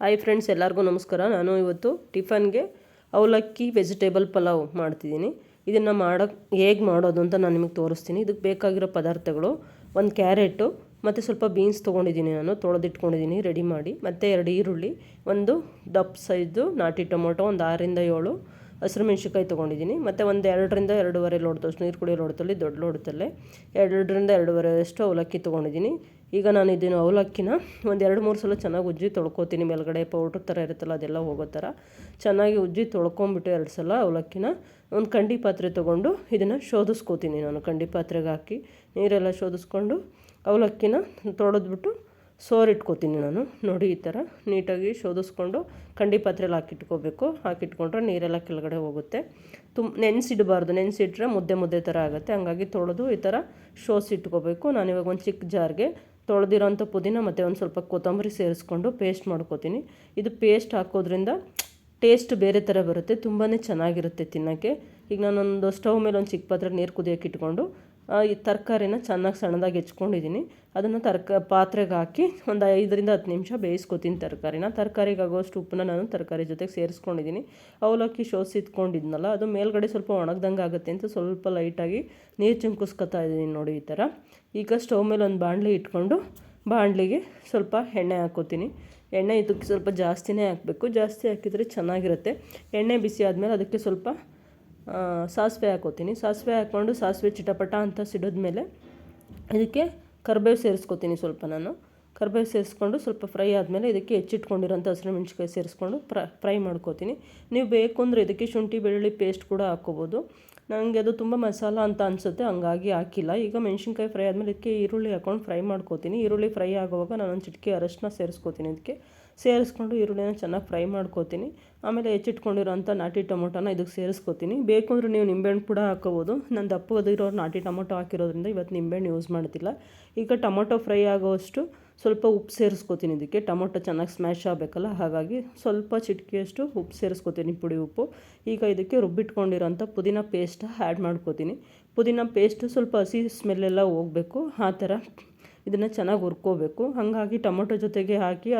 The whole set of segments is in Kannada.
ಹಾಯ್ ಫ್ರೆಂಡ್ಸ್ ಎಲ್ಲರಿಗೂ ನಮಸ್ಕಾರ. ನಾನು ಇವತ್ತು ಟಿಫನ್ಗೆ ಅವಲಕ್ಕಿ ವೆಜಿಟೇಬಲ್ ಪಲಾವ್ ಮಾಡ್ತಿದ್ದೀನಿ. ಇದನ್ನು ಮಾಡೋಕ್ಕೆ ಹೇಗೆ ಮಾಡೋದು ಅಂತ ನಾನು ನಿಮಗೆ ತೋರಿಸ್ತೀನಿ. ಇದಕ್ಕೆ ಬೇಕಾಗಿರೋ ಪದಾರ್ಥಗಳು, ಒಂದು ಕ್ಯಾರೆಟು, ಮತ್ತು ಸ್ವಲ್ಪ ಬೀನ್ಸ್ ತೊಗೊಂಡಿದ್ದೀನಿ ನಾನು. ತೊಳೆದಿಟ್ಕೊಂಡಿದ್ದೀನಿ ರೆಡಿ ಮಾಡಿ. ಮತ್ತು ಎರಡು ಈರುಳ್ಳಿ, ಒಂದು ದಪ್ಪ ಸೈಜು ನಾಟಿ ಟೊಮೊಟೊ, ಒಂದು ಆರರಿಂದ ಏಳು ಹಸಿರು ಮೆಣಸಿನ್ಕಾಯಿ ತೊಗೊಂಡಿದ್ದೀನಿ. ಮತ್ತು ಒಂದು ಎರಡರಿಂದ ಎರಡೂವರೆ ಲೋಡ್ದಷ್ಟು ನೀರು ಕುಡಿಯೋ ಲೋಟದಲ್ಲಿ ದೊಡ್ಡ ಲೋಟದಲ್ಲೇ ಎರಡರಿಂದ ಎರಡೂವರೆ ಅಷ್ಟು ಅವಲಕ್ಕಿ ತೊಗೊಂಡಿದ್ದೀನಿ. ಈಗ ನಾನು ಇದನ್ನು ಅವಲಕ್ಕಿನ ಒಂದು ಎರಡು ಮೂರು ಸಲ ಚೆನ್ನಾಗಿ ಉಜ್ಜಿ ತೊಳ್ಕೊತೀನಿ. ಮೇಲ್ಗಡೆ ಪೌಡ್ರ್ ಥರ ಇರುತ್ತಲ್ಲ, ಅದೆಲ್ಲ ಹೋಗೋ ಥರ ಚೆನ್ನಾಗಿ ಉಜ್ಜಿ ತೊಳ್ಕೊಂಬಿಟ್ಟು ಎರಡು ಸಲ ಅವಲಕ್ಕಿನ ಒಂದು ಕಂಡಿ ಪಾತ್ರೆ ತೊಗೊಂಡು ಇದನ್ನು ಶೋಧಿಸ್ಕೋತೀನಿ ನಾನು. ಕಂಡಿ ಪಾತ್ರೆಗೆ ಹಾಕಿ ನೀರೆಲ್ಲ ಶೋಧಿಸ್ಕೊಂಡು ಅವಲಕ್ಕಿನ ತೊಳೆದ್ಬಿಟ್ಟು ಸೋರಿಟ್ಕೋತೀನಿ ನಾನು. ನೋಡಿ, ಈ ಥರ ನೀಟಾಗಿ ಶೋಧಿಸ್ಕೊಂಡು ಕಂಡಿ ಪಾತ್ರೆಲಿ ಹಾಕಿಟ್ಕೋಬೇಕು. ಹಾಕಿಟ್ಕೊಂಡ್ರೆ ನೀರೆಲ್ಲ ಕೆಳಗಡೆ ಹೋಗುತ್ತೆ. ತುಂಬ ನೆನೆಸಿಡಬಾರ್ದು. ನೆನೆಸಿಟ್ರೆ ಮುದ್ದೆ ಮುದ್ದೆ ಥರ ಆಗುತ್ತೆ. ಹಂಗಾಗಿ ತೊಳೆದು ಈ ಥರ ಶೋಸಿಟ್ಕೋಬೇಕು. ನಾನಿವಾಗ ಒಂದು ಚಿಕ್ಕ ಜಾರ್ಗೆ ತೊಳೆದಿರೋಂಥ ಪುದೀನ ಮತ್ತು ಒಂದು ಸ್ವಲ್ಪ ಕೊತ್ತಂಬರಿ ಸೇರಿಸ್ಕೊಂಡು ಪೇಸ್ಟ್ ಮಾಡ್ಕೋತೀನಿ. ಇದು ಪೇಸ್ಟ್ ಹಾಕೋದ್ರಿಂದ ಟೇಸ್ಟ್ ಬೇರೆ ಥರ ಬರುತ್ತೆ ತುಂಬಾ ಚೆನ್ನಾಗಿರುತ್ತೆ ತಿನ್ನೋಕ್ಕೆ. ಈಗ ನಾನೊಂದು ಸ್ಟವ್ ಮೇಲೆ ಒಂದು ಚಿಕ್ಕ ಪಾತ್ರೆ ನೀರು ಕುದಿಯೋಕೆ ಇಟ್ಕೊಂಡು ಈ ತರಕಾರಿನ ಚೆನ್ನಾಗಿ ಸಣ್ಣದಾಗಿ ಹೆಚ್ಕೊಂಡಿದ್ದೀನಿ. ಅದನ್ನು ತರಕ, ಪಾತ್ರೆಗೆ ಹಾಕಿ ಒಂದು ಐದರಿಂದ ಹತ್ತು ನಿಮಿಷ ಬೇಯಿಸ್ಕೊತೀನಿ ತರಕಾರಿನ. ತರಕಾರಿಗೆ ಆಗೋಷ್ಟು ಉಪ್ಪನ್ನ ನಾನು ತರಕಾರಿ ಜೊತೆಗೆ ಸೇರಿಸ್ಕೊಂಡಿದ್ದೀನಿ. ಅವಲಕ್ಕಿ ಶೋಸಿತ್ಕೊಂಡಿದ್ನಲ್ಲ ಅದು ಮೇಲ್ಗಡೆ ಸ್ವಲ್ಪ ಒಣಗ್ದಂಗೆ ಆಗುತ್ತೆ ಅಂತ ಸ್ವಲ್ಪ ಲೈಟಾಗಿ ನೀರು ಚಿಮ್ಕಿಸ್ಕೊತಾ ಇದ್ದೀನಿ ನೋಡಿ ಈ ಥರ ಈಗ ಸ್ಟವ್ ಮೇಲೆ ಒಂದು ಬಾಣಲಿ ಇಟ್ಕೊಂಡು ಬಾಣಲಿಗೆ ಸ್ವಲ್ಪ ಎಣ್ಣೆ ಹಾಕೋತೀನಿ. ಎಣ್ಣೆ ಇದಕ್ಕೆ ಸ್ವಲ್ಪ ಜಾಸ್ತಿನೇ ಹಾಕಬೇಕು. ಜಾಸ್ತಿ ಹಾಕಿದರೆ ಚೆನ್ನಾಗಿರುತ್ತೆ. ಎಣ್ಣೆ ಬಿಸಿ ಆದಮೇಲೆ ಅದಕ್ಕೆ ಸ್ವಲ್ಪ ಸಾಸಿವೆ ಹಾಕೋತೀನಿ. ಸಾಸಿವೆ ಹಾಕ್ಕೊಂಡು ಸಾಸಿವೆ ಚಿಟಪಟ ಅಂತ ಸಿಡಿದ್ಮೇಲೆ ಇದಕ್ಕೆ ಕರ್ಬೇವು ಸೇರಿಸ್ಕೊತೀನಿ ಸ್ವಲ್ಪ ನಾನು. ಕರ್ಬೇವು ಸೇರಿಸ್ಕೊಂಡು ಸ್ವಲ್ಪ ಫ್ರೈ ಆದಮೇಲೆ ಇದಕ್ಕೆ ಹೆಚ್ಚಿಟ್ಕೊಂಡಿರೋಂಥ ಹಸಿರು ಮೆಣಸಿನ್ಕಾಯಿ ಸೇರಿಸ್ಕೊಂಡು ಫ್ರೈ ಫ್ರೈ ಮಾಡ್ಕೋತೀನಿ. ನೀವು ಬೇಕು ಅಂದರೆ ಇದಕ್ಕೆ ಶುಂಠಿ, ಬೆಳ್ಳುಳ್ಳಿ ಪೇಸ್ಟ್ ಕೂಡ ಹಾಕ್ಕೋಬೋದು. ನನಗೆ ಅದು ತುಂಬ ಮಸಾಲ ಅಂತ ಅನಿಸುತ್ತೆ, ಹಂಗಾಗಿ ಹಾಕಿಲ್ಲ. ಈಗ ಮೆಣಸಿನ್ಕಾಯಿ ಫ್ರೈ ಆದಮೇಲೆ ಇದಕ್ಕೆ ಈರುಳ್ಳಿ ಹಾಕ್ಕೊಂಡು ಫ್ರೈ ಮಾಡ್ಕೋತೀನಿ. ಈರುಳ್ಳಿ ಫ್ರೈ ಆಗುವಾಗ ನಾನೊಂದು ಚಿಟಿಕೆ ಅರಶಿನ ಸೇರಿಸ್ಕೋತೀನಿ ಇದಕ್ಕೆ. ಸೇರಿಸ್ಕೊಂಡು ಈರುಳ್ಳಿನ ಚೆನ್ನಾಗಿ ಫ್ರೈ ಮಾಡ್ಕೋತೀನಿ. ಆಮೇಲೆ ಹೆಚ್ಚಿಟ್ಕೊಂಡಿರೋಂಥ ನಾಟಿ ಟೊಮೊಟೊನ ಇದಕ್ಕೆ ಸೇರಿಸ್ಕೋತೀನಿ. ಬೇಕು ಅಂದರೆ ನೀವು ನಿಂಬೆಹಣ್ಣು ಕೂಡ ಹಾಕೋಬೋದು. ನಾನು ದಪ್ಪದಿರೋ ನಾಟಿ ಟೊಮೊಟೊ ಹಾಕಿರೋದ್ರಿಂದ ಇವತ್ತು ನಿಂಬೆಹಣ್ಣು ಯೂಸ್ ಮಾಡ್ತಿಲ್ಲ. ಈಗ ಟೊಮೊಟೊ ಫ್ರೈ ಆಗೋವಷ್ಟು ಸ್ವಲ್ಪ ಉಪ್ಪು ಸೇರಿಸ್ಕೋತೀನಿ ಇದಕ್ಕೆ. ಟೊಮೊಟೊ ಚೆನ್ನಾಗಿ ಸ್ಮ್ಯಾಶ್ ಆಗಬೇಕಲ್ಲ, ಹಾಗಾಗಿ ಸ್ವಲ್ಪ ಚಿಟಿಕೆಯಷ್ಟು ಉಪ್ಪು ಸೇರಿಸ್ಕೋತೀನಿ, ಪುಡಿ ಉಪ್ಪು. ಈಗ ಇದಕ್ಕೆ ರುಬ್ಬಿಟ್ಕೊಂಡಿರೋಂಥ ಪುದೀನ ಪೇಸ್ಟ್ ಆ್ಯಡ್ ಮಾಡ್ಕೋತೀನಿ. ಪುದೀನ ಪೇಸ್ಟ್ ಸ್ವಲ್ಪ ಹಸಿ ಸ್ಮೆಲ್ಲೆಲ್ಲ ಹೋಗಬೇಕು. ಆ ಥರ ಇದನ್ನು ಚೆನ್ನಾಗಿ ಹುರ್ಕೋಬೇಕು. ಹಾಗಾಗಿ ಟೊಮೊಟೊ ಜೊತೆಗೆ ಹಾಕಿ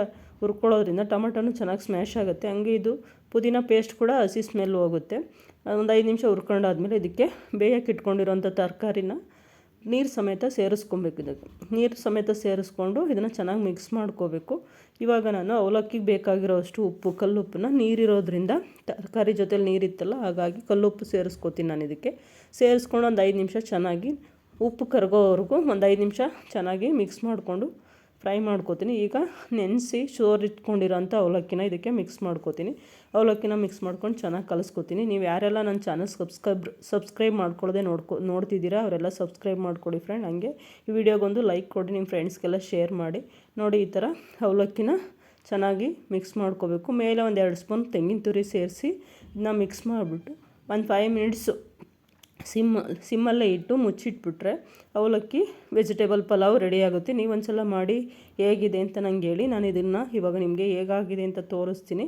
ಹುರ್ಕೊಳ್ಳೋದ್ರಿಂದ ಟೊಮೊಟೊನು ಚೆನ್ನಾಗಿ ಸ್ಮ್ಯಾಶ್ ಆಗುತ್ತೆ. ಹಂಗೆ ಇದು ಪುದೀನ ಪೇಸ್ಟ್ ಕೂಡ ಹಸಿ ಸ್ಮೆಲ್ ಹೋಗುತ್ತೆ. ಒಂದು ಐದು ನಿಮಿಷ ಹುರ್ಕೊಂಡಾದ್ಮೇಲೆ ಇದಕ್ಕೆ ಬೇಯಕ್ಕೆ ಇಟ್ಕೊಂಡಿರೋಂಥ ತರಕಾರಿನ ನೀರು ಸಮೇತ ಸೇರಿಸ್ಕೊಬೇಕು ಇದಕ್ಕೆ. ನೀರು ಸಮೇತ ಸೇರಿಸ್ಕೊಂಡು ಇದನ್ನು ಚೆನ್ನಾಗಿ ಮಿಕ್ಸ್ ಮಾಡ್ಕೋಬೇಕು. ಇವಾಗ ನಾನು ಅವಲಕ್ಕಿಗೆ ಬೇಕಾಗಿರೋ ಅಷ್ಟು ಉಪ್ಪು, ಕಲ್ಲುಪ್ಪನ್ನ ನೀರಿರೋದ್ರಿಂದ ತರಕಾರಿ ಜೊತೇಲಿ ನೀರಿತ್ತಲ್ಲ, ಹಾಗಾಗಿ ಕಲ್ಲುಪ್ಪು ಸೇರಿಸ್ಕೋತೀನಿ ನಾನು ಇದಕ್ಕೆ. ಸೇರಿಸ್ಕೊಂಡು ಒಂದು ಐದು ನಿಮಿಷ ಚೆನ್ನಾಗಿ ಉಪ್ಪು ಕರಗೋವರೆಗೂ ಒಂದು ಐದು ನಿಮಿಷ ಚೆನ್ನಾಗಿ ಮಿಕ್ಸ್ ಮಾಡಿಕೊಂಡು ಫ್ರೈ ಮಾಡ್ಕೋತೀನಿ. ಈಗ ನೆನೆಸಿ ಶೋರ್ ಇಟ್ಕೊಂಡಿರೋಂಥ ಅವಲಕ್ಕಿನ ಇದಕ್ಕೆ ಮಿಕ್ಸ್ ಮಾಡ್ಕೋತೀನಿ. ಅವಲಕ್ಕಿನ ಮಿಕ್ಸ್ ಮಾಡ್ಕೊಂಡು ಚೆನ್ನಾಗಿ ಕಲಿಸ್ಕೋತೀನಿ. ನೀವು ಯಾರೆಲ್ಲ ನನ್ನ ಚಾನಲ್ ಸಬ್ಸ್ಕ್ರೈಬ್ ಸಬ್ಸ್ಕ್ರೈಬ್ ಮಾಡ್ಕೊಳ್ಳದೆ ನೋಡ್ಕೊ, ನೋಡ್ತಿದ್ದೀರಾ, ಅವರೆಲ್ಲ ಸಬ್ಸ್ಕ್ರೈಬ್ ಮಾಡ್ಕೊಳ್ಳಿ ಫ್ರೆಂಡ್ ಹಂಗೆ ಈ ವಿಡಿಯೋಗೊಂದು ಲೈಕ್ ಕೊಡಿ, ನಿಮ್ಮ ಫ್ರೆಂಡ್ಸ್ಗೆಲ್ಲ ಶೇರ್ ಮಾಡಿ. ನೋಡಿ, ಈ ಥರ ಅವಲಕ್ಕಿನ ಚೆನ್ನಾಗಿ ಮಿಕ್ಸ್ ಮಾಡ್ಕೋಬೇಕು. ಮೇಲೆ ಒಂದು ಎರಡು ಸ್ಪೂನ್ ತೆಂಗಿನ ತುರಿ ಸೇರಿಸಿ, ಇದನ್ನ ಮಿಕ್ಸ್ ಮಾಡಿಬಿಟ್ಟು ಒಂದು ಫೈವ್ ಮಿನಿಟ್ಸು ಸಿಮ್, ಸಿಮ್ಮಲ್ಲೇ ಇಟ್ಟು ಮುಚ್ಚಿಟ್ಬಿಟ್ರೆ ಅವಲಕ್ಕಿ ವೆಜಿಟೇಬಲ್ ಪಲಾವ್ ರೆಡಿ ಆಗುತ್ತೆ. ನೀವು ಒಂದ್ಸಲ ಮಾಡಿ ಹೇಗಿದೆ ಅಂತ ನಂಗೆ ಹೇಳಿ, ನಾನು ಇದನ್ನು ಇವಾಗ ನಿಮಗೆ ಹೇಗಾಗಿದೆ ಅಂತ ತೋರಿಸ್ತೀನಿ.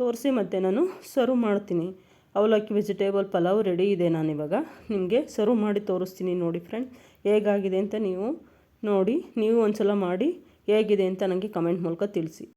ತೋರಿಸಿ ಮತ್ತು ನಾನು ಸರ್ವ್ ಮಾಡ್ತೀನಿ. ಅವಲಕ್ಕಿ ವೆಜಿಟೇಬಲ್ ಪಲಾವ್ ರೆಡಿ ಇದೆ ನಾನಿವಾಗ ನಿಮಗೆ ಸರ್ವ್ ಮಾಡಿ ತೋರಿಸ್ತೀನಿ ನೋಡಿ ಫ್ರೆಂಡ್ ಹೇಗಾಗಿದೆ ಅಂತ ನೀವು ನೋಡಿ, ನೀವು ಒಂದು ಸಲ ಮಾಡಿ ಹೇಗಿದೆ ಅಂತ ನನಗೆ ಕಮೆಂಟ್ ಮೂಲಕ ತಿಳಿಸಿ.